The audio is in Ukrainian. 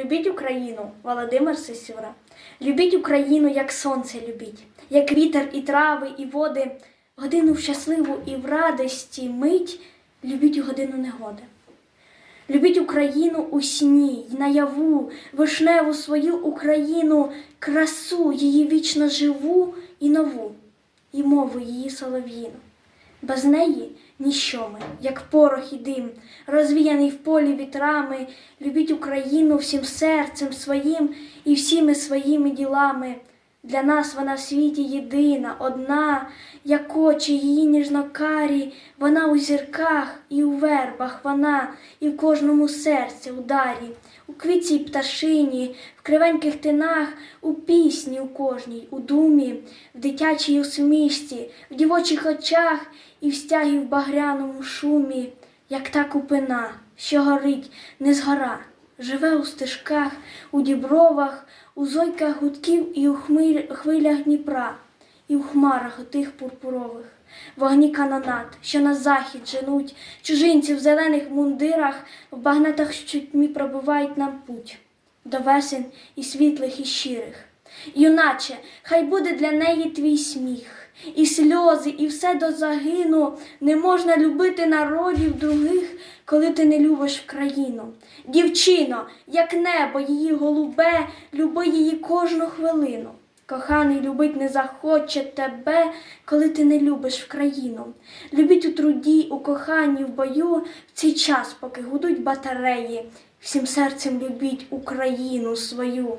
Любіть Україну, Володимир Сисюра. Любіть Україну, як сонце любіть, як вітер і трави, і води, годину в щасливу і в радості мить, любіть годину негоди. Любіть Україну у сні й наяву, вишневу свою Україну, красу її вічно живу і нову, і мову її солов'їну. Без неї ніщо ми, як порох і дим, розвіяний в полі вітрами, любіть Україну всім серцем своїм і всіми своїми ділами. Для нас вона в світі єдина, одна, як очі її ніжнокарі, вона у зірках і у вербах вона, і в кожному серці ударі, у квітці пташині, в кривеньких тинах, у пісні у кожній, у думі, в дитячій усмішці, в дівочих очах і в стягі в багряному шумі, як та купина, що горить, не згора, живе у стежках, у дібровах, у зойках гудків і у хвилях Дніпра, і у хмарах отих пурпурових, вогні канонат, що на захід женуть, чужинці в зелених мундирах, в багнетах що тьмі пробивають нам путь до весен і світлих, і щирих. Юначе, хай буде для неї твій сміх, і сльози, і все до загину. Не можна любити народів других, коли ти не любиш країну. Дівчино, як небо її голубе, люби її кожну хвилину. Коханий любить не захоче тебе, коли ти не любиш в країну. Любіть у труді, у коханні, в бою, в цей час, поки гудуть батареї. Всім серцем любіть Україну свою,